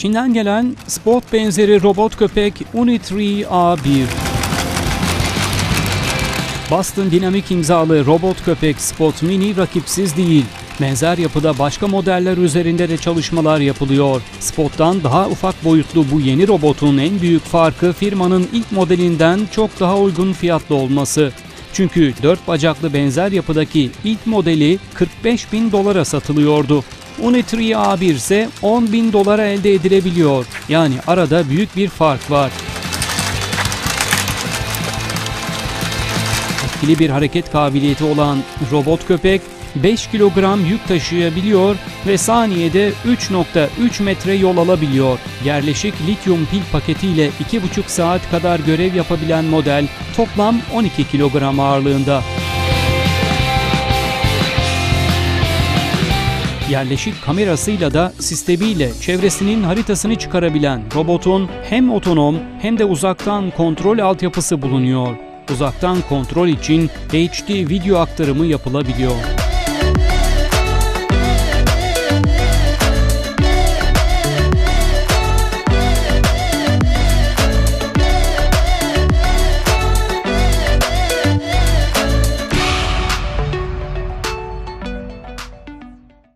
Çin'den gelen Spot benzeri robot köpek Uni3 A1. Boston Dynamic imzalı robot köpek Spot Mini rakipsiz değil. Benzer yapıda başka modeller üzerinde de çalışmalar yapılıyor. Spot'tan daha ufak boyutlu bu yeni robotun en büyük farkı firmanın ilk modelinden çok daha uygun fiyatlı olması. Çünkü dört bacaklı benzer yapıdaki ilk modeli 45 bin dolara satılıyordu. Uni3 A1 ise 10 bin dolara elde edilebiliyor. Yani arada büyük bir fark var. Etkili bir hareket kabiliyeti olan robot köpek 5 kilogram yük taşıyabiliyor ve saniyede 3.3 metre yol alabiliyor. Yerleşik lityum pil paketiyle 2,5 saat kadar görev yapabilen model toplam 12 kilogram ağırlığında. Yerleşik kamerasıyla da sistemiyle çevresinin haritasını çıkarabilen robotun hem otonom hem de uzaktan kontrol altyapısı bulunuyor. Uzaktan kontrol için HD video aktarımı yapılabiliyor.